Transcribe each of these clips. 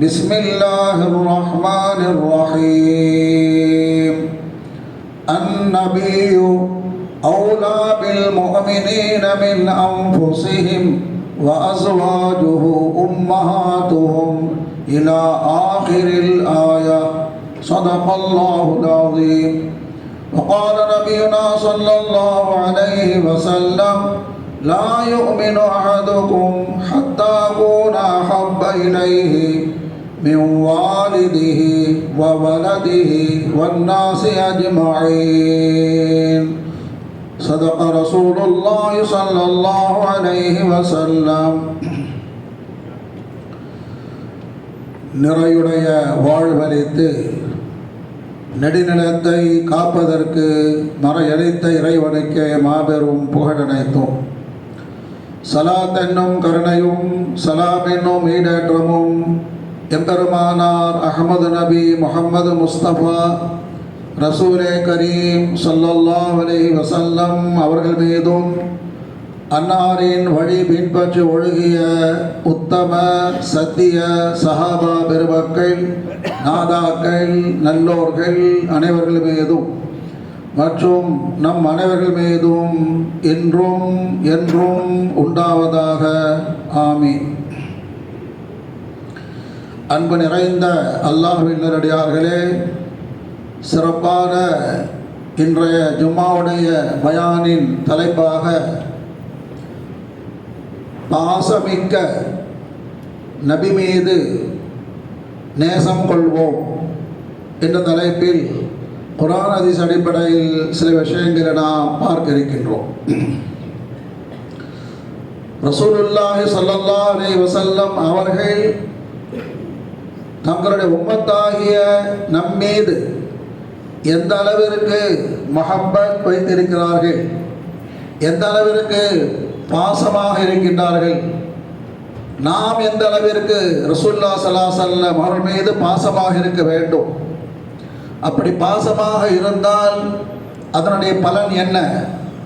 بسم الله الرحمن الرحيم. النبي أولى بالمؤمنين من أنفسهم وأزواجه أمهاتهم إلى آخر الآية. صدق الله العظيم. وقال نبينا صلى الله عليه وسلم لا يؤمن أحدكم حتى أكون أحب إليه من والده وولده والناس أجمعين صدق رسول الله صلى الله عليه وسلم நிறையுடைய வாழ்வழித்து நெடுநிலத்தை காப்பதற்கு மறையளித்த இறைவனுக்கே மாபெரும் புகழனைத்தோம் சலாத் என்னும் கருணையும் சலாம் என்னும் ஈடேற்றமும் எம்பெருமானார் அகமது நபி முகமது முஸ்தபா ரசூலே கரீம் சல்லல்லா அலி வசல்லம் அவர்கள் மீதும் அன்னாரின் வழி பின்பற்றி ஒழுகிய உத்தம சத்திய சஹாபா பெருமக்கள் நாதாக்கள் நல்லோர்கள் அனைவர்கள் மீதும் மற்றும் நம் அனைவர்கள் மீதும் என்றும் என்றும் உண்டாவதாக ஆமீன் அன்பு நிறைந்த அல்லாஹ்வின் நேரடியார்களே சிறப்பான இன்றைய ஜும்மாவுடைய பயானின் தலைப்பாக பாசமிக்க நபி மீது நேசம் கொள்வோம் என்ற தலைப்பில் குரான் அதிஸ் அடிப்படையில் சில விஷயங்களை நாம் பார்க்க இருக்கின்றோம் ரசூலுல்லாஹி ஸல்லல்லாஹு அலைஹி வஸல்லம் அவர்கள் தங்களுடைய உம்மத்தாகிய நம்மீது எந்த அளவிற்கு மஹப்பத் வைத்திருக்கிறார்கள் எந்த அளவிற்கு பாசமாக இருக்கின்றார்கள் நாம் எந்த அளவிற்கு ரசுல்லா சலாசல்ல செல்லம் அவர்கள் மீது பாசமாக இருக்க வேண்டும். அப்படி பாசமாக இருந்தால் அதனுடைய பலன் என்ன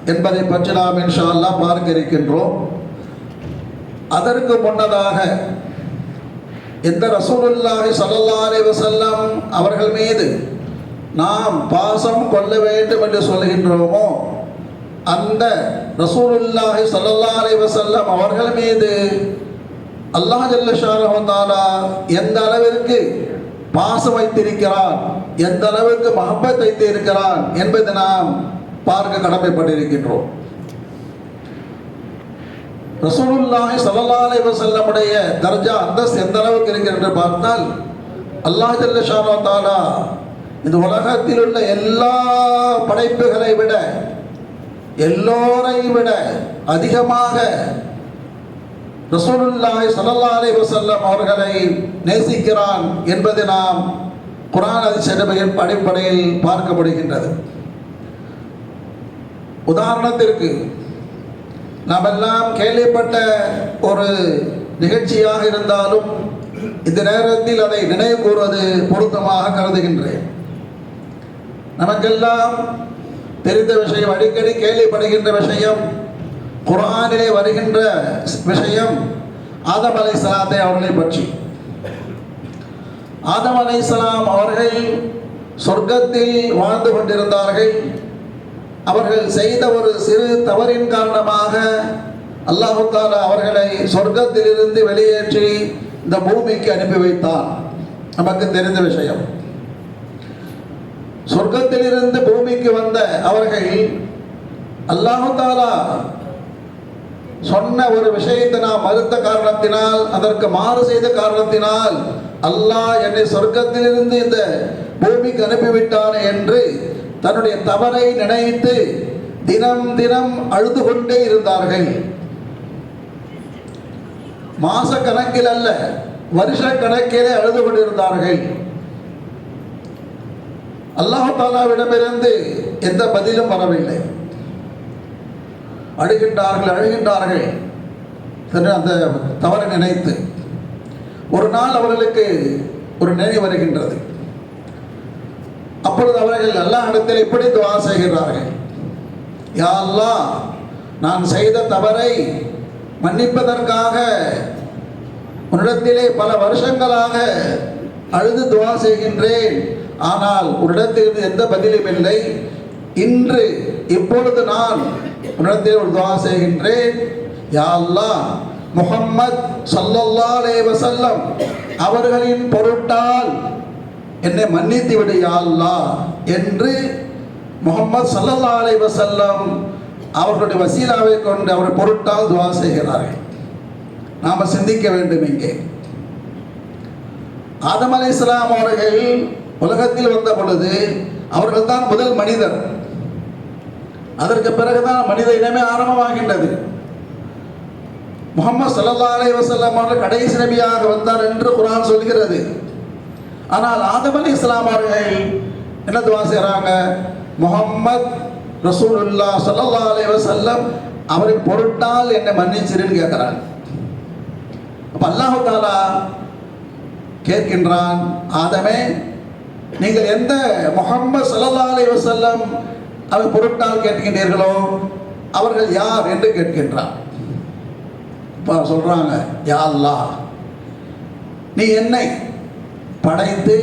என்பதை பற்றி நாம் இன்ஷா பார்க்க இருக்கின்றோம். அதற்கு முன்னதாக எந்த ரசூலுல்லாஹி ஸல்லல்லாஹு அலைஹி வஸல்லம் அவர்கள் மீது நாம் பாசம் கொள்ள வேண்டும் என்று சொல்கின்றோமோ அந்த ரசூலுல்லாஹி ஸல்லல்லாஹு அலைஹி வஸல்லம் அவர்கள் மீது அல்லாஹ் ஜல்ல எந்த அளவிற்கு பாசம் வைத்திருக்கிறான் எந்த அளவுக்கு மஹப்பத் வைத்திருக்கிறான் என்பதை நாம் பார்க்க கடமைப்பட்டிருக்கின்றோம். ரசூலுல்லாஹி ஸல்லல்லாஹு அலைஹி வஸல்லமுடைய தர்ஜா அந்தஸ்து எந்த அளவுக்கு இருக்கிறது என்று பார்த்தால் அல்லாஹ் ஜல்ல ஷானா தாலா இந்த உலகத்தில் உள்ள எல்லா படைப்புகளை விட எல்லோரை விட அதிகமாக ரசூலுல்லாஹி ஸல்லல்லாஹு அலைஹி வஸல்லம் அவர்களை நேசிக்கிறான் என்பதை நாம் குரான் அதிசயமையின் அடிப்படையில் பார்க்கப்படுகின்றது. உதாரணத்திற்கு நாம் எல்லாம் கேள்விப்பட்ட ஒரு நிகழ்ச்சியாக இருந்தாலும் இந்த நேரத்தில் அதை நினைவு கூறுவது பொருத்தமாக கருதுகின்றேன். நமக்கெல்லாம் தெரிந்த விஷயம் அடிக்கடி கேள்விப்படுகின்ற விஷயம் குரானிலே வருகின்ற விஷயம் ஆதம் அலை சலாத்தை அவர்களை பற்றி. ஆதம் அலை சலாம் அவர்கள் சொர்க்கத்தில் வாழ்ந்து கொண்டிருந்தார்கள். அவர்கள் செய்த ஒரு சிறு தவறின் காரணமாக அல்லாஹு தாலா அவர்களை சொர்க்கத்திலிருந்து வெளியேற்றி இந்த பூமிக்கு அனுப்பி வைத்தார் நமக்கு தெரிந்த விஷயம். சொர்க்கத்திலிருந்து பூமிக்கு வந்த அவர்கள் அல்லாஹு தாலா சொன்ன ஒரு விஷயத்தை நான் மறுத்த காரணத்தினால் அதற்கு மாறு செய்த காரணத்தினால் அல்லாஹ் என்னை சொர்க்கத்திலிருந்து இந்த பூமிக்கு அனுப்பிவிட்டான் என்று தன்னுடைய தவறை நினைத்து தினம் தினம் அழுது கொண்டே இருந்தார்கள். மாச கணக்கில் அல்ல வருஷ கணக்கிலே அழுது கொண்டிருந்தார்கள். அல்லாஹ் தாலாவிடமிருந்து எந்த பதிலும் வரவில்லை. அழுகின்றார்கள் அழுகின்றார்கள். அந்த தவறை நினைத்து. ஒரு நாள் அவர்களுக்கு ஒரு நினைவு வருகின்றது. அப்பொழுது அவர்கள் அல்லாஹிடத்தில் இப்படி துவா செய்கிறார்கள் யாரெல்லாம் நான் செய்த தவறை மன்னிப்பதற்காக உன்னிடத்திலே பல வருஷங்களாக அழுது துவா செய்கின்றேன். ஆனால் உன்னிடத்திலிருந்து எந்த பதிலும் இல்லை. இன்று இப்பொழுது நான் உன்னிடத்தில் ஒரு துவா செய்கின்றேன். யா முகம்மது சல்லல்லா அலே வசல்லம் அவர்களின் பொருட்டால் என்னை மன்னித்து விடு யாழ்லா என்று முகமது ஸல்லல்லாஹு அலை வசல்லம் அவர்களுடைய வசீலாவை கொண்டு அவர் பொருட்டால் துவா செய்கிறார்கள். நாம் சிந்திக்க வேண்டும் இங்கே. ஆதம் அலி இஸ்லாம் அவர்கள் உலகத்தில் வந்த பொழுது அவர்கள் தான் முதல் மனிதர். அதற்கு பிறகுதான் மனித இனமே ஆரம்பமாகின்றது. முகமது சல்லா அலை வசல்லம் அவர்கள் கடைசி நபியாக வந்தார் என்று குரான் சொல்கிறது. ஆனால் ஆதம் அலி இஸ்லாம் அவர்கள் என்ன துவா செய்கிறாங்க முகம்மது ரசூலுல்லா சல்லா அலி வசல்லம் அவரை பொருட்டால் என்னை மன்னிச்சிருன்னு கேட்குறாங்க அப்போ அல்லாஹு தாலா கேட்கின்றான் ஆதமே நீங்கள் எந்த முகம்மது சல்லா அலி வசல்லம் அவர் பொருட்டால் கேட்கின்றீர்களோ அவர்கள் யார் என்று கேட்கின்றான். இப்போ சொல்கிறாங்க யா அல்லா நீ என்னை படைத்து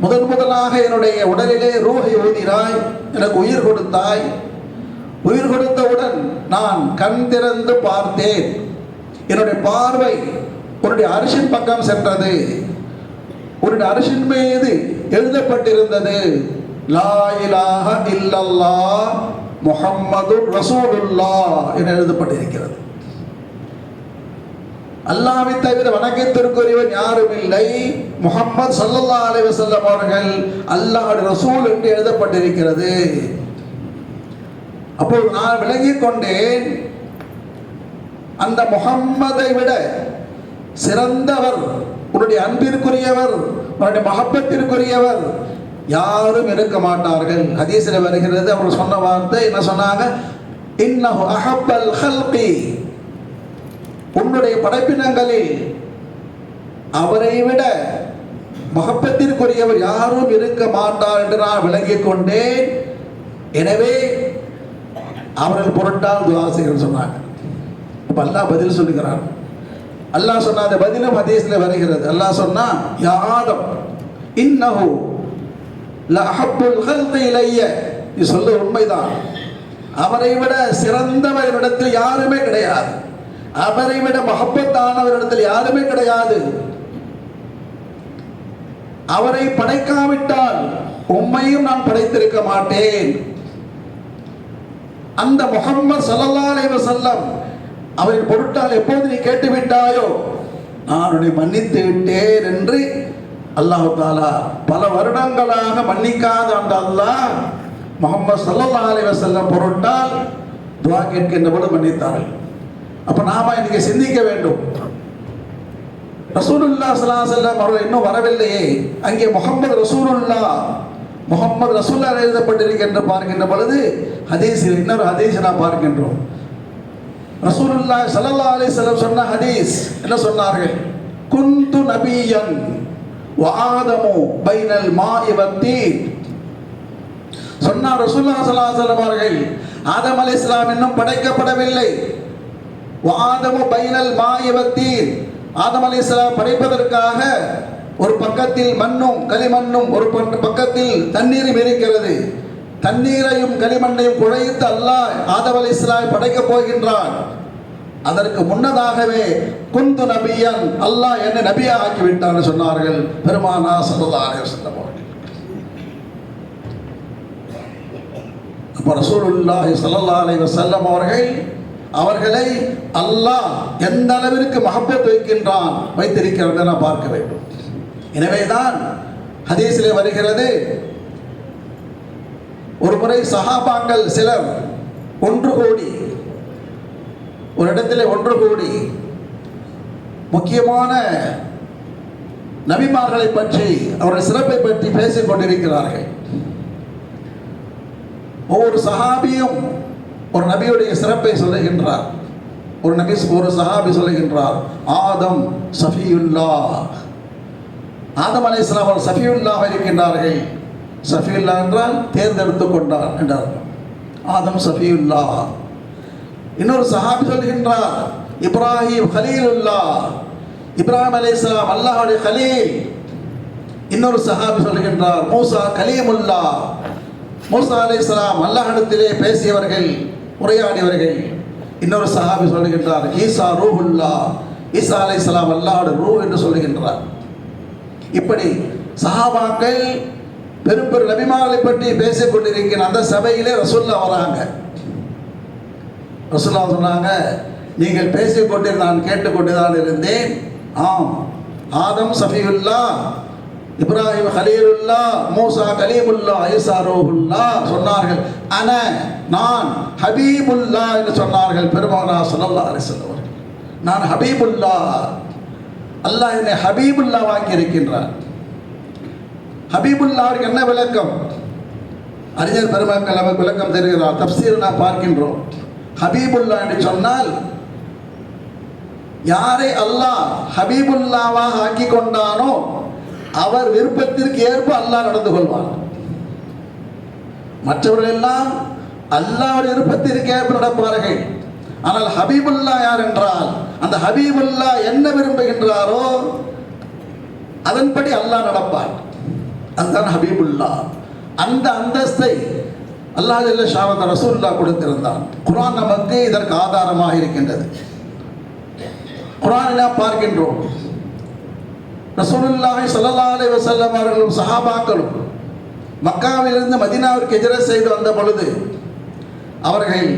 முதன் முதலாக என்னுடைய உடலிலே ரூகை ஊதினாய். எனக்கு உயிர் கொடுத்தாய். உயிர் கொடுத்தவுடன் நான் கண் திறந்து பார்த்தேன். என்னுடைய பார்வை உன்னுடைய அரிசின் பக்கம் சென்றது. உன்னுடைய அரிசின் மீது எழுதப்பட்டிருந்தது லாயிலாக இல்லல்லா முகம்மது ரசூலுல்லா என எழுதப்பட்டிருக்கிறது. அல்லாவை தவிர வணக்கத்திற்குரியவன் யாரும் இல்லை. முகம்மது சல்லல்லா அலைவ வஸல்லம் அவர்கள் ரசூல் என்று எழுதப்பட்டிருக்கிறது. அப்போது நான் விளங்கிக் கொண்டேன். அந்த முகம்மதை விட சிறந்தவர் உன்னுடைய அன்பிற்குரியவர் உன்னுடைய மகப்பத்திற்குரியவர் யாரும் இருக்க மாட்டார்கள். ஹதீஸில் வருகிறது அவர் சொன்ன வார்த்தை என்ன சொன்னாங்க? இன்னஹு அஹப்பல் ஹல்கி. உன்னுடைய படைப்பினங்களில் அவரை விட மகப்பத்திற்குரியவர் யாரும் இருக்க மாட்டார் என்று நான் விளங்கிக் கொண்டேன். எனவே அவர்கள் பொருட்டால் துவாசிகள் சொன்னாங்க அப்ப அல்லாஹ் பதில் சொல்லுகிறான். அல்லாஹ் சொன்ன அந்த பதிலும் ஹதீஸ்ல வருகிறது. அல்லாஹ் சொன்னா யாதம் இன்னஹு லஹப்புல் ஹல்கி இலைய. இது சொல்ல உண்மைதான். அவரை விட சிறந்தவர் இடத்தில் யாருமே கிடையாது. அவரை விட மகப்பத்தானவரிடத்தில் யாருமே கிடையாது. அவரை படைக்காவிட்டால் உம்மையும் நான் படைத்திருக்க மாட்டேன். அந்த முகம்மது ஸல்லல்லாஹு அலைஹி செல்லம் அவரின் பொருட்டால் எப்போது நீ கேட்டு விட்டாயோ நான் உன்னை மன்னித்து விட்டேன் என்று அல்லாஹ் தாலா பல வருடங்களாக மன்னிக்காத அந்த அல்லாஹ் முகம்மது ஸல்லல்லாஹு அலைஹி செல்லம் பொருட்டால் துவா கேட்கின்ற பொழுது மன்னித்தார்கள். அப்ப நாம இன்னைக்கு சிந்திக்க வேண்டும். ரசூலுல்லா ஸல்லல்லாஹு அலைஹி அவர்கள் இன்னும் வரவில்லையே. அங்கே முகமது ரசூலுல்லா முகமது ரசூல்லா எழுதப்பட்டிருக்கின்ற பார்க்கின்ற பொழுது ஹதீஸில் இன்னொரு ஹதீஸ் நான் பார்க்கின்றோம். ரசூலுல்லா சல்லா அலி வஸல்லம் சொன்ன ஹதீஸ் என்ன சொன்னார்கள்? குந்து நபியன் வாதமு பைனல் மா வத்தீன். சொன்னார் ரசூல்லா ஸல்லல்லாஹு அலைஹி அவர்கள் ஆதம் அலைஹிஸ்ஸலாம் இன்னும் படைக்கப்படவில்லை. வாதமு பைனல் மாயவத்தீன். ஆதம் அலைஹிஸ்ஸலாம் படைப்பதற்காக ஒரு பக்கத்தில் மண்ணும் களிமண்ணும் ஒரு பக்கத்தில் தண்ணீரும் இருக்கிறது. தண்ணீரையும் களிமண்ணையும் குழைத்து அல்லாஹ் ஆதம் அலைஹிஸ்ஸலாம் படைக்கப் போகின்றான். அதற்கு முன்னதாகவே குந்து நபியன் அல்லாஹ் என்னை நபியா ஆக்கிவிட்டான் சொன்னார்கள் பெருமானா ஸல்லல்லாஹு அலைஹி அவர்கள். அப்போ ரசூலுல்லாஹி ஸல்லல்லாஹு அலைஹி வஸல்லம் அவர்கள் அவர்களை அல்லாஹ் எந்த அளவிற்கு மஹப்பத் வைக்கின்றான் வைத்திருக்கிறதை நான் பார்க்க வேண்டும். எனவேதான் ஹதீஸிலே வருகிறது ஒரு முறை சஹாபாக்கள் சிலர் ஒன்று கூடி ஒரு இடத்திலே ஒன்று கூடி முக்கியமான நபிமார்களை பற்றி அவருடைய சிறப்பை பற்றி பேசிக் கொண்டிருக்கிறார்கள். ஒவ்வொரு சஹாபியும் ஒரு நபியுடைய சிறப்பை சொல்லுகின்றார். ஒரு நபி ஒரு சஹாபி சொல்லுகின்றார் ஆதம் சஃபியுல்லா ஆதம் அலி இஸ்லாம் அவர் சஃபியுல்லாக இருக்கின்றார்கள். சஃபியுல்லா என்றால் தேர்ந்தெடுத்து கொண்டார் என்றார் ஆதம் சஃபியுல்லா இன்னொரு சஹாபி சொல்கின்றார் இப்ராஹிம் ஹலீலுல்லா இப்ராஹிம் அலி இஸ்லாம் அல்லாஹுடைய ஹலீல் இன்னொரு சஹாபி சொல்கின்றார் மூசா கலீமுல்லா மூசா அலி இஸ்லாம் அல்லாஹிடத்திலே பேசியவர்கள் உரையாடியவர்கள் இன்னொரு சஹாபி சொல்லுகின்றார் ஈசா ரூஹுல்லா. ஈசா அலை இஸ்லாம் அல்லாடு ரூ என்று சொல்லுகின்றார். இப்படி சஹாபாக்கள் பெரும் பெரும் நபிமார்களை பற்றி பேசிக் கொண்டிருக்கிற அந்த சபையிலே ரசுல்லா வராங்க. ரசுல்லா சொன்னாங்க நீங்கள் பேசிக் கொண்டு நான் கேட்டுக்கொண்டுதான் இருந்தேன். ஆம் ஆதம் சஃபியுல்லா இப்ராஹிம் ஹலீலுல்லா மூசா கலீமுல்லா ஐசா ரோஹுல்லா சொன்னார்கள். அன நான் ஹபீபுல்லா என்று சொன்னார்கள் பெருமகனா சொல்லல்லா அலிசல்ல நான் ஹபீபுல்லா அல்லாஹ் என்னை ஹபீபுல்லா வாக்கி இருக்கின்றார் ஹபீபுல்லாவுக்கு என்ன விளக்கம் அறிஞர் பெருமக்கள் அவர் விளக்கம் தருகிறார் தப்சீர் நாம் பார்க்கின்றோம் ஹபீபுல்லா என்று சொன்னால் யாரை அல்லாஹ் ஹபீபுல்லாவாக ஆக்கி கொண்டானோ அவர் விருப்பத்திற்கு ஏற்ப அல்லாஹ் நடந்து கொள்வார். மற்றவர்கள் எல்லாம் அல்லாஹ்வுடைய விருப்பத்திற்கு ஏற்ப நடப்பார்கள். ஆனால் ஹபீபுல்லா யார் என்றால் அந்த ஹபீபுல்லா என்ன விரும்புகின்றாரோ அதன்படி அல்லாஹ் நடப்பார். அதுதான் ஹபீபுல்லா அந்த அந்தஸ்தை அல்லாஹ் ஜல்ல ஷாவத் ரசூல்லா கொடுத்திருந்தான். குரான் நமக்கு இதற்கு ஆதாரமாக இருக்கின்றது. குர்ஆனில் பார்க்கின்றோம். ரசூலுல்லாஹி சல்லா அலி வசல்லம் அவர்களும் சஹாபாக்களும் மக்காவிலிருந்து மதினாவிற்கு எதிராக செய்து வந்த பொழுது அவர்கள்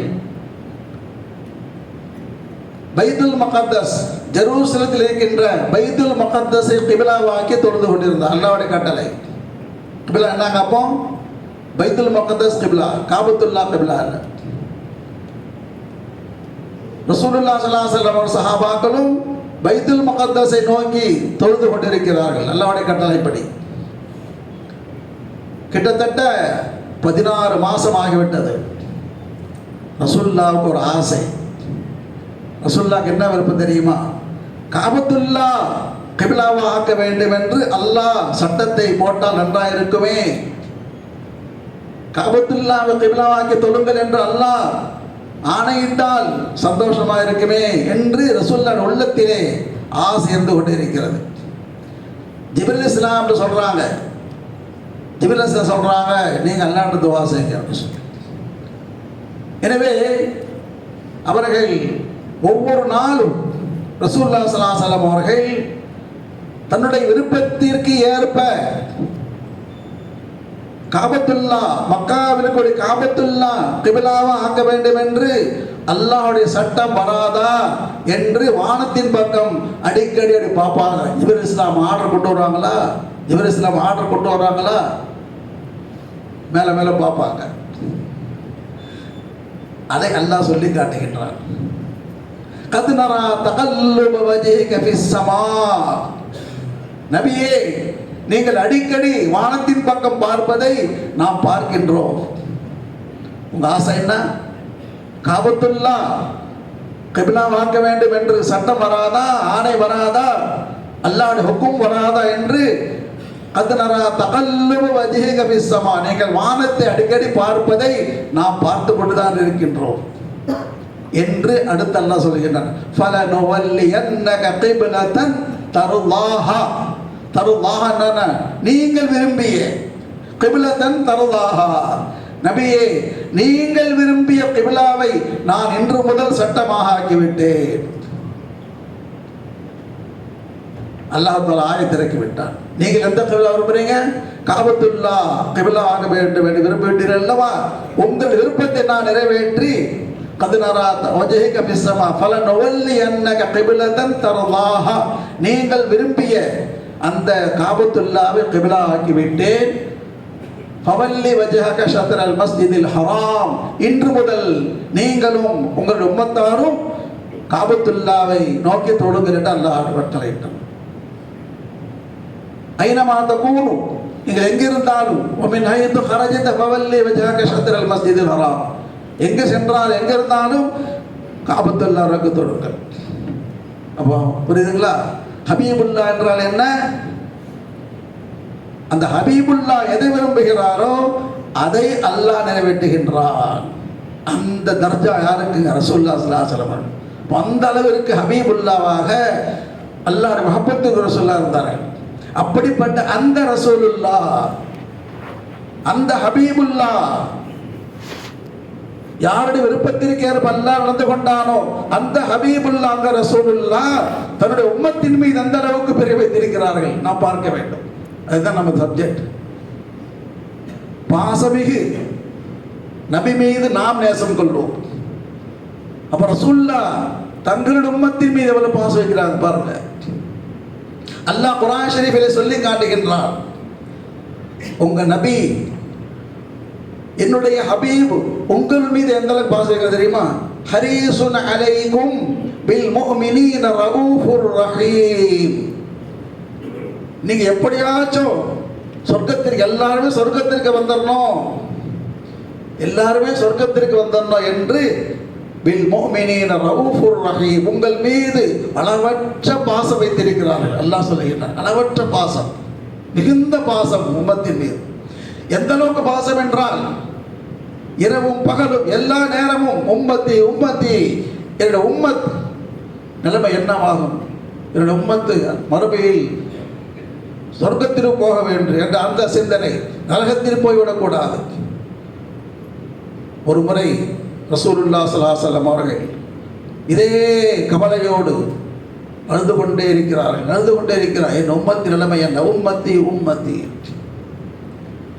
பைதுல் மகத்தஸ் ஜெருசலத்தில் இருக்கின்ற பைதுல் மகத்தஸை கிபிலாவாக்கி தொழுது கொண்டிருந்தார். அல்லாவுடைய கட்டளை. கிபிலா என்னங்க அப்போ பைத்துல் மகத்தஸ் கிபிலா காபத்துல்லா கிபிலா ரசூலுல்லா ஸல்லல்லாஹு அலைஹி சஹாபாக்களும் பைத்துல் மகத்தஸை நோக்கி தொழுது கொண்டிருக்கிறார்கள். அல்லாவுடைய கட்டளைப்படி. கிட்டத்தட்ட பதினாறு மாசம் ஆகிவிட்டது. ரசுல்லாவுக்கு ஒரு ஆசை. ரசுல்லாவுக்கு என்ன விருப்பம் தெரியுமா? காபத்துல்லா கிபிலாவா ஆக்க வேண்டும் என்று அல்லாஹ் சட்டத்தை போட்டால் நன்றாக இருக்குமே. காபத்துல்லாவை கபிலாவாக்கி தொழுங்கள் என்று அல்லாஹ் ஆணையிட்டால் சந்தோஷமாக இருக்குமே என்று ரசூல்லான் உள்ளத்திலே ஆசை இருந்து கொண்டு இருக்கிறது ஜிபில் இஸ்லாம் சொல்றாங்க. ஜிபில் இஸ்லாம் சொல்றாங்க நீங்க அல்லாண்டு துவா செய்யுங்க எனவே அவர்கள் ஒவ்வொரு நாளும் ரசூல்லா சலாசலம் அவர்கள் தன்னுடைய விருப்பத்திற்கு ஏற்ப காபத்துல்லா மக்காவிற்கு ஒரு காபத்துல்லா கிபிலாவா ஆக்க வேண்டும் என்று அல்லாஹுடைய சட்டம் வராதா என்று வானத்தின் பக்கம் அடிக்கடி அடி பார்ப்பாங்க. இவர் இஸ்லாம் ஆர்டர் கொண்டு வர்றாங்களா இவர் இஸ்லாம் ஆர்டர் கொண்டு வர்றாங்களா மேல மேல பார்ப்பாங்க. அதை அல்லாஹ் சொல்லி காட்டுகின்றார் கதுனரா தகல்லுப வஜிக நபியே நீங்கள் அடிக்கடி வானத்தின் பக்கம் பார்ப்பதை நாம் பார்க்கின்றோம். உங்க ஆசை என்ன? காபத்துல்லா கபிலா வாங்க வேண்டும் என்று சட்டம் வராதா ஆணை வராதா அல்லாடு ஹுக்கும் வராதா என்று நீங்கள் வானத்தை அடிக்கடி பார்ப்பதை நாம் பார்த்து கொண்டுதான் இருக்கின்றோம். என்று அடுத்து அல்லாஹ் சொல்கின்றான். ஃபலனுவல்லியன்னக நீங்கள் விரும்பிய கிபிலதன் தருல்லாஹா நபியே நீங்கள் விரும்பிய கிபிலாவை நான் இன்று முதல் சட்டமாக ஆக்கிவிட்டேன். அல்லாஹால தாலா ஆயத்திறக்கி விட்டான் நீங்கள் எந்த கிபிலா விரும்புறீங்க? காபத்துல்லா கிபிலா ஆக வேண்டும் என்று விரும்புகிறீர்கள் அல்லவா? உங்கள் விருப்பத்தை நான் நிறைவேற்றி கிபிலதன் நீங்கள் விரும்பிய அந்த காபத்துல்லாவை கிபிலா ஆக்கி விட்டேன் ஃபவல்லி வஜஹக ஷத்ர் அல் மஸ்ஜிதில் ஹராம். இன்று முதல் நீங்களும் உங்களுடைய உம்மத்தாரும் காபத்துல்லாவை நோக்கி தொழுங்கள் என்று அல்லாஹ் கட்டளையிட்டான். ஐனமா தகூனு? நீங்கள் எங்கிருந்தாலும் ஒமின் ஹைத்து ஹரஜித்த பவல்லி வஜாக அல் மஸ்ஜிதில் ஹராம். எங்கே சென்றால் எங்கே இருந்தாலும் காபத்துல்லா ரக்கு தொடுங்கள் அப்போ புரியுதுங்களா? ஹபீபுல்லா என்றால் என்ன? அந்த ஹபீபுல்லா எதை விரும்புகிறாரோ அதை அல்லாஹ் நிறைவேற்றுகின்றான். அந்த தர்ஜா யாருக்குங்க ரசூல்லா சலாசலம் அந்த அளவிற்கு ஹபீபுல்லாவாக அல்லாஹ் மஹப்பத்து ரசூல்லா இருந்தார். அப்படிப்பட்ட அந்த ரசூலுல்லா அந்த ஹபீபுல்லா யாருடைய விருப்பத்திற்கு ஏற்ப அல்லாஹ் நடந்து கொண்டானோ அந்த ஹபீபுல்லா அந்த ரசூலுல்லா தன்னுடைய உம்மத்தின் மீது அந்த அளவுக்கு பெரிய வைத்திருக்கிறார்கள். நாம் பார்க்க வேண்டும். அதுதான் நம்ம சப்ஜெக்ட் பாசமிகு நபி மீது நாம் நேசம் கொள்வோம். அப்ப ரசூல்லா தங்களுடைய உம்மத்தின் மீது எவ்வளவு பாசம் வைக்கிறாங்க பாருங்க. அல்லாஹ் குரான் ஷரீஃபிலே சொல்லி காட்டுகின்றான். உங்க நபி என்னுடைய ஹபீப் உங்கள் மீது எந்த அளவுக்கு பாசம் வைக்கிறது தெரியுமா? ஹரீசுன் அலைக்கும் பில் முஹ்மினீன ரഊஃபுர் ரஹீம். நீங்க எப்படியாச்சும் சொர்க்கத்திற்கு எல்லாருமே சொர்க்கத்திற்கு வந்துடணும் எல்லாருமே சொர்க்கத்திற்கு வந்துடணும் என்று பில் முஃமினீன ரഊஃபுர் ரஹீம் உங்கள் மீது அளவற்ற பாசம் வைத்திருக்கிறார்கள். அல்லாஹ் சொல்லுகிறார் அளவற்ற பாசம் மிகுந்த பாசம் உம்மத்தின் மீது. எந்த அளவுக்கு பாசம் என்றால் இரவும் பகலும் எல்லா நேரமும் உம்மத்தி உம்மத்தி என்னுடைய உம்மத் நிலைமை என்னவாகும்? என்னுடைய உம்மத்து மறுமையில் சொர்க்கத்திற்கு போக வேண்டும் என்ற அந்த சிந்தனை நரகத்தில் போய்விடக்கூடாது. ஒரு முறை ரசூலுல்லா சலாசலம் அவர்கள் இதே கவலையோடு அழுது கொண்டே இருக்கிறார்கள். அழுது கொண்டே இருக்கிறார். என் உம்மத்தி நிலைமை என்ன? உம்மத்தி உம்மத்தி.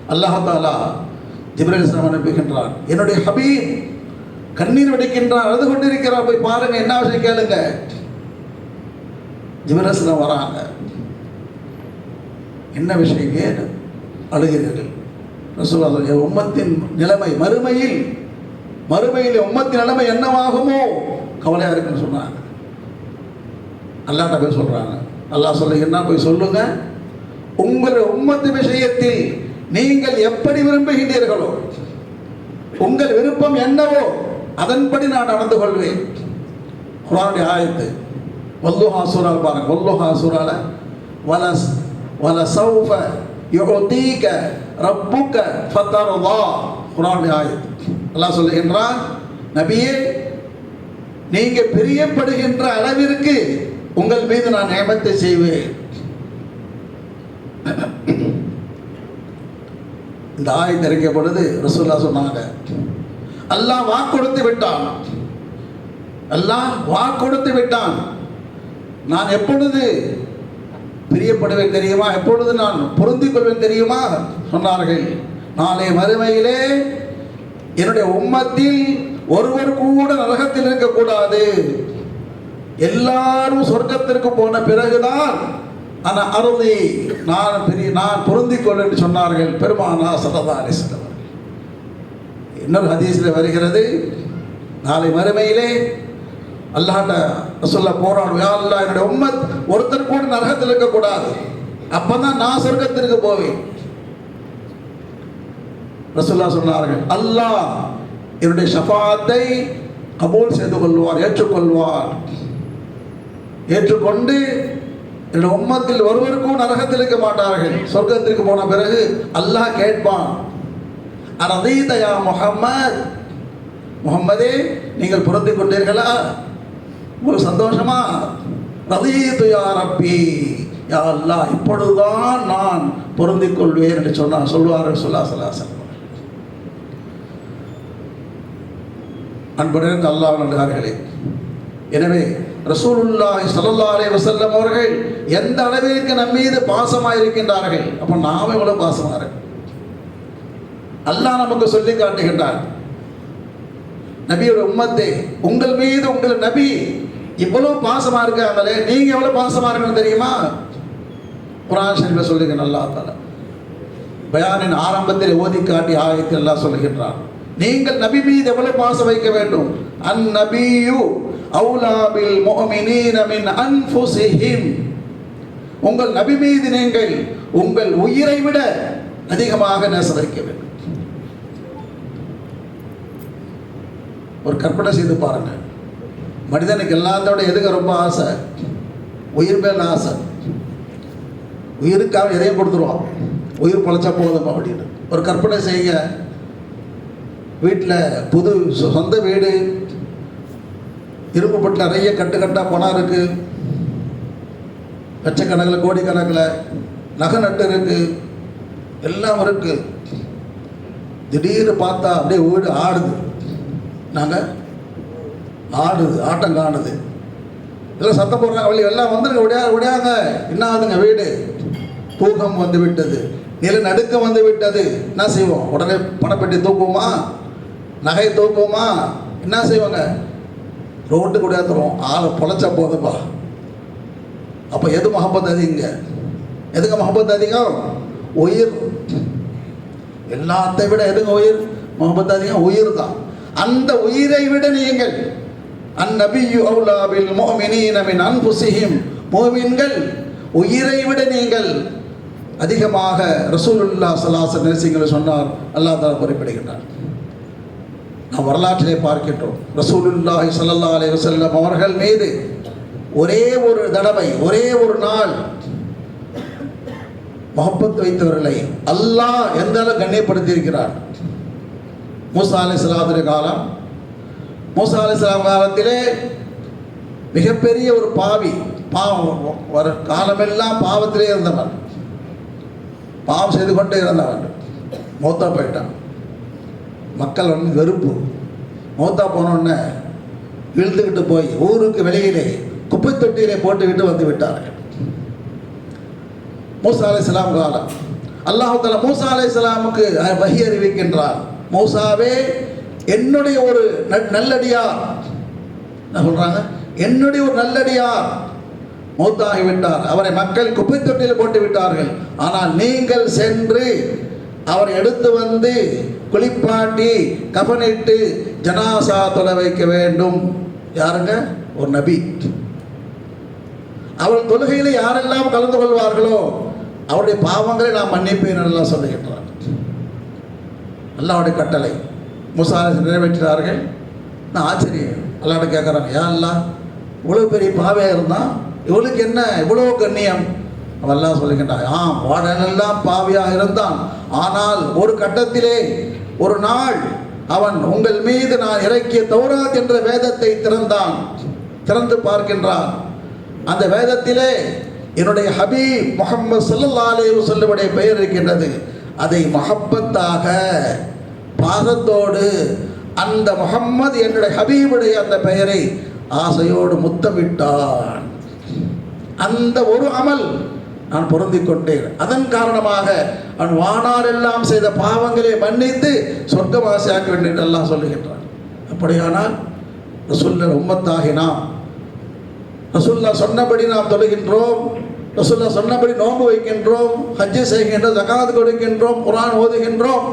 அல்லாஹாலா ஜிப்ரல் இஸ்லாம் அனுப்புகின்றார். என்னுடைய ஹபீப் கண்ணீர் வடிக்கின்றான் அழுது கொண்டிருக்கிறார். போய் பாருங்க என்ன விஷயம் கேளுங்க. ஜிப்ரல் வராங்க. என்ன விஷயம் ஏன் அழுகிறீர்கள். ரசூலா உம்மத்தின் நிலைமை மறுமையில் மறுமையில் உம்மத்தின் நிலைமை என்னவாகுமோ? கவலையாக இருக்குன்னு சொன்னாங்க. அல்லாட்ட போய் சொல்கிறாங்க அல்லாஹ் சொல்லுங்க என்ன? போய் சொல்லுங்க. உங்களுடைய உம்மத்து விஷயத்தில் நீங்கள் எப்படி விரும்புகின்றீர்களோ உங்கள் விருப்பம் என்னவோ அதன்படி நான் நடந்து கொள்வேன். குரானுடைய ஆயத்து வல்லுஹா சூறால் பாருங்க. வல்லுஹா சூறால வலஸ் வல சௌஃப யுதீக ரப்புக ஃபதர்தா குரானுடைய ஆயத்து. அல்லாஹ் சொல்லுகின்றான் நபியே நீங்கள் பிரியப்படுகின்ற அளவிற்கு உங்கள் மீது நான் நியமத்தை செய்வேன். இந்த ஆயத்தை இறக்கிய பொழுது ரசூல்லா சொன்னாங்க. அல்லாஹ் வாக்கு கொடுத்து விட்டான். அல்லாஹ் வாக்கு கொடுத்து விட்டான். நான் எப்பொழுது பிரியப்படுவேன் தெரியுமா? எப்பொழுது நான் பொருந்திக் கொள்வேன் தெரியுமா? சொன்னார்கள். நாளை மறுமையிலே என்னுடைய உம்மத்தில் ஒருவர் கூட நரகத்தில் இருக்கக்கூடாது. எல்லாரும் சொர்க்கத்திற்கு போன பிறகுதான் ஆனால் அருளி நான் பெரிய நான் பொருந்திக் கொள் என்று சொன்னார்கள் பெருமானா சல்லா அலிஸ்லாம் இன்னொரு ஹதீஸில் வருகிறது நாளை மறுமையிலே அல்லாட்ட சொல்ல போராடும். அல்லாஹ் என்னுடைய உம்மத் ஒருத்தர் கூட நரகத்தில் இருக்கக்கூடாது. அப்பதான் நான் சொர்க்கத்திற்கு போவேன். ரசுல்லா சொன்னார்கள் அல்லாஹ் என்னுடைய ஷஃபாத்தை கபூல் செய்து கொள்வார் ஏற்றுக்கொள்வார். ஏற்றுக்கொண்டு என்னுடைய உம்மத்தில் ஒருவருக்கும் நரகத்தில் இருக்க மாட்டார்கள். சொர்க்கத்திற்கு போன பிறகு அல்லாஹ் கேட்பான் அரதீதயா முஹம்மத்? முகம்மதே நீங்கள் பொருந்திக் கொண்டீர்களா? ஒரு சந்தோஷமா? ரதீது யா ரப்பி. யா அல்லாஹ் இப்பொழுதுதான் நான் பொருந்திக் கொள்வேன் என்று சொன்னார் சொல்வார்கள் சொல்லா சலாசன் அன்புடன் அல்லாஹ் நன்றார்களே எனவே ரசூலுல்லாஹி சல்லா அலைஹி வசல்லம் அவர்கள் எந்த அளவிற்கு நம் மீது பாசமாக இருக்கின்றார்கள்? அப்ப நாம எவ்வளவு பாசமாக இருக்கோம் அல்லாஹ் நமக்கு சொல்லி காட்டுகின்றார். நபியோட உம்மத்தே உங்கள் மீது உங்கள் நபி இவ்வளவு பாசமா இருக்காங்களே நீங்க எவ்வளவு பாசமா இருக்கணும் தெரியுமா? குரான் ஷரீஃபை சொல்லுங்க நல்லா தலை பயானின் ஆரம்பத்தில் ஓதி காட்டி ஆயத்தில் எல்லாம் சொல்லுகின்றார் நீங்கள் நபி மீது எவ்வளவு பாசம் வைக்க வேண்டும்? அன் நபியு அவுலாபில் முஃமினீன மின் உங்கள் நபி மீது நீங்கள் உங்கள் உயிரை விட அதிகமாக நேசம் வைக்க வேண்டும். ஒரு கற்பனை செய்து பாருங்க. மனிதனுக்கு எல்லாத்தோட எதுக்கு ரொம்ப ஆசை? உயிர் மேல ஆசை. உயிருக்காக எதையும் கொடுத்துருவான். உயிர் பொழைச்சா போதும் அப்படின்னு. ஒரு கற்பனை செய்யுங்க. வீட்டில் புது சொந்த வீடு இரும்புப்பட்டு நிறைய கட்டு கட்டாக பணம் இருக்குது லட்சக்கணக்கில் கோடிக்கணக்கில் நகை நட்டு இருக்குது எல்லாம் இருக்குது திடீர்னு பார்த்தா அப்படியே வீடு ஆடுது. நாங்கள் ஆடுது ஆட்டம் காணுது. எல்லாம் சத்தம் போடுறாங்க வழி எல்லாம் வந்துருங்க விடையா விடையாங்க என்ன ஆகுதுங்க வீடு? பூகம் வந்து விட்டது. நிலநடுக்கம் வந்து விட்டது. என்ன செய்வோம்? உடனே பணப்பெட்டி தூக்குவோமா? நகை தூக்குவோமா? என்ன செய்வாங்க? ரோட்டு கூட விடையாத்துறோம் ஆளை பொழைச்சா போதுப்பா அப்போ எது மஹப்பத் அதிகங்க எதுங்க மஹப்பத் அதிகம் உயிர். எல்லாத்தை விட எதுங்க உயிர்? முகமது அதிகம் உயிர் தான். அந்த உயிரை விட நீங்கள் அந்நபியு அவுலாவில் மோமினின் மின் அன்புசிஹிம். மோமின்கள் உயிரை விட நீங்கள் அதிகமாக ரசூலுல்லா சலாசன் நேசிங்களை சொன்னார். அல்லாஹ் தான் குறிப்பிடுகின்றார் நாம் வரலாற்றிலே பார்க்கின்றோம். ரசூலுல்லாஹி சல்லா அலைஹி வசல்லம் அவர்கள் மீது ஒரே ஒரு தடவை ஒரே ஒரு நாள் முகப்பத் வைத்தவர்களை அல்லாஹ் எந்த அளவு கண்ணியப்படுத்தி இருக்கிறார் மூசா அலை காலம். மூசா அலை காலத்திலே மிகப்பெரிய ஒரு பாவி பாவம் வர காலமெல்லாம் பாவத்திலே இருந்தவன் பாவம் செய்து கொண்டே இருந்தவன் மூத்தா போயிட்டான். மக்கள் வந்து வெறுப்பு. மௌத்தா போனோடனே இழுத்துக்கிட்டு போய் ஊருக்கு வெளியிலே குப்பை தொட்டியிலே போட்டுவிட்டு வந்து விட்டார்கள். மூசா அலை காலம். அல்லாஹால மூசா அலை இஸ்லாமுக்கு வகி அறிவிக்கின்றார் மூசாவே என்னுடைய ஒரு நல்லடியார் என்ன சொல்றாங்க? என்னுடைய ஒரு நல்லடியார் மௌத்தாகி விட்டார். அவரை மக்கள் குப்பை தொட்டியில் போட்டு விட்டார்கள். ஆனால் நீங்கள் சென்று அவரை எடுத்து வந்து குளிப்பாட்டி கபனிட்டு ஜனாசா தொலை வைக்க வேண்டும். யாருங்க? ஒரு நபி. அவள் தொழுகையில் யாரெல்லாம் கலந்து கொள்வார்களோ அவருடைய பாவங்களை நான் மன்னிப்பேன் நல்லா சொல்லுகின்றார். அல்லாவுடைய கட்டளை. முசா நிறைவேற்றினார்கள். நான் ஆச்சரியம். அல்லாட்ட கேட்குறாங்க யா அல்லா இவ்வளோ பெரிய பாவையாக இருந்தான் இவளுக்கு என்ன இவ்வளோ கண்ணியம்? அவெல்லாம் சொல்லுகின்றான் ஆம் வாடலெல்லாம் பாவியாக இருந்தான். ஆனால் ஒரு கட்டத்திலே ஒரு நாள் அவன் உங்கள் மீது நான் இறக்கிய தௌராத் என்ற வேதத்தை திறந்தான். திறந்து பார்க்கின்றான். அந்த வேதத்திலே என்னுடைய ஹபீப் முகமது ஸல்லல்லாஹு அலைஹி பெயர் இருக்கின்றது. அதை மஹப்பத்தாக பாதத்தோடு அந்த முகம்மது என்னுடைய ஹபீபுடைய அந்த பெயரை ஆசையோடு முத்தமிட்டான். அந்த ஒரு அமல் நான் பொருந்தி கொண்டேன். அதன் காரணமாக அவன் வானாரெல்லாம் செய்த பாவங்களை மன்னித்து சொர்க்கவாசியாக்க வேண்டும் என்று சொல்லுகின்றான். அப்படியானால் ரசுல்லர் உம்மத்தாகி நாம் ரசுல்லா சொன்னபடி நாம் தொழுகின்றோம். ரசுல்லா சொன்னபடி நோன்பு வைக்கின்றோம். ஹஜ்ஜு செய்கின்றோம் ஜகாத் கொடுக்கின்றோம். குரான் ஓதுகின்றோம்.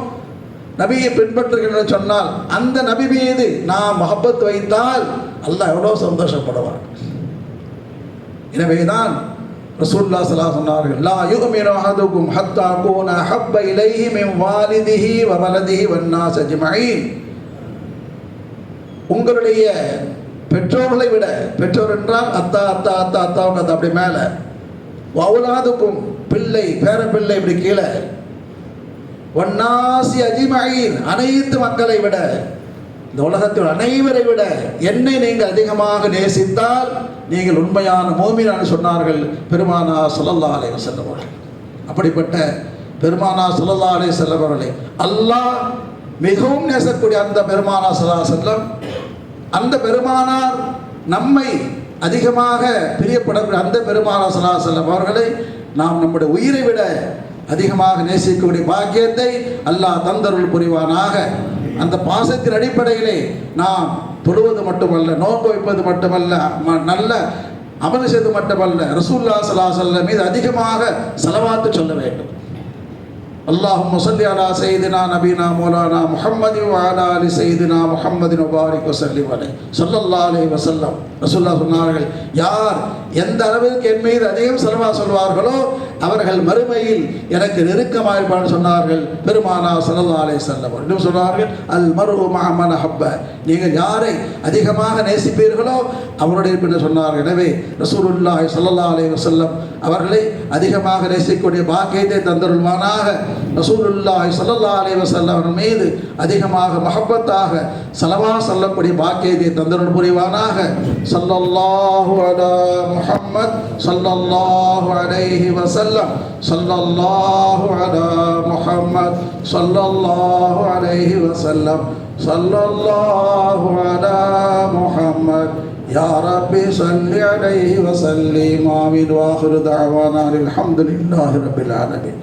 நபியை பின்பற்றுகின்ற சொன்னால் அந்த நபி மீது நாம் மஹப்பத் வைத்தால் அல்லாஹ் எவ்வளோ சந்தோஷப்படுவார் எனவேதான் ரசூல்லா சலா சொன்னார்கள் லா யுமினு அஹதுக்கும் ஹத்தா கூன ஹப்ப இலைஹி மின் வாலிதிஹி வவலதிஹி வலதிஹி வன் அஜ்மஈன் உங்களுடைய பெற்றோர்களை விட பெற்றோர் என்றால் அத்தா அத்தா அத்தா அத்தாவுக்கு அது அப்படி மேலே. வவுலாதுக்கும் பிள்ளை பேர பிள்ளை இப்படி கீழே. ஒன்னாசி அஜிமயின் அனைத்து மக்களை விட இந்த உலகத்தில் அனைவரை விட என்னை நீங்கள் அதிகமாக நேசித்தால் நீங்கள் உண்மையான மோமினான்னு சொன்னார்கள் பெருமானா சொல்லல்லா அலை செல்லவர்கள் அப்படிப்பட்ட பெருமானா சொல்லல்லா அலை செல்லவர்களை அல்லாஹ் மிகவும் நேசக்கூடிய அந்த பெருமானா சல்லா செல்லம் அந்த பெருமானார் நம்மை அதிகமாக பிரியப்படக்கூடிய அந்த பெருமானா சல்லா செல்லம் அவர்களை நாம் நம்முடைய உயிரை விட அதிகமாக நேசிக்கக்கூடிய பாக்கியத்தை அல்லாஹ் தந்தருள் புரிவானாக. அந்த பாசத்தின் அடிப்படையிலே நாம் தொழுவது மட்டுமல்ல நோன்பு வைப்பது மட்டுமல்ல ம- நல்ல அமல் செய்வது மட்டுமல்ல ரசூல்லா சலாசல்ல மீது அதிகமாக செலவாத்து சொல்ல வேண்டும். اللهم صل على سيدنا نبينا مولانا محمد وعلى ال سيدنا محمد وبارك وسلم عليه صلى الله عليه وسلم ரசூல்லா சொன்னார்கள் யார் எந்த அளவிற்கு என் மீது அதிகம் செலவா சொல்வார்களோ அவர்கள் மறுமையில் எனக்கு நெருக்கமாக இருப்பான்னு சொன்னார்கள் பெருமானா சல்லா அலை செல்லம் இன்னும் சொன்னார்கள் அல் மரு மஹமன ஹப்ப நீங்கள் யாரை அதிகமாக நேசிப்பீர்களோ அவருடைய பின்னர் சொன்னார்கள் எனவே ரசூலுல்லாஹி ஸல்லல்லாஹு அலைஹி வஸல்லம் அவர்களை அதிகமாக நேசிக்கக்கூடிய பாக்கியத்தை தந்தருள்வானாக ரசூலுல்லாஹி ஸல்லல்லாஹு அலைஹி வஸல்லம் அவர்கள் மீது அதிகமாக மஹப்பத்தாக சலவா சொல்லக்கூடிய பாக்கியத்தை தந்தருள் புரிவானாக ஸல்லல்லாஹு அலா முஹம்மத் ஸல்லல்லாஹு அலைஹி வஸல்லம் ஸல்லல்லாஹு அலா முஹம்மத் ஸல்லல்லாஹு அலைஹி வஸல்லம் ஸல்லல்லாஹு அலா முஹம்மத் يا ربي صل عليه وسلم آمين وآخر دعوانا الحمد لله رب العالمين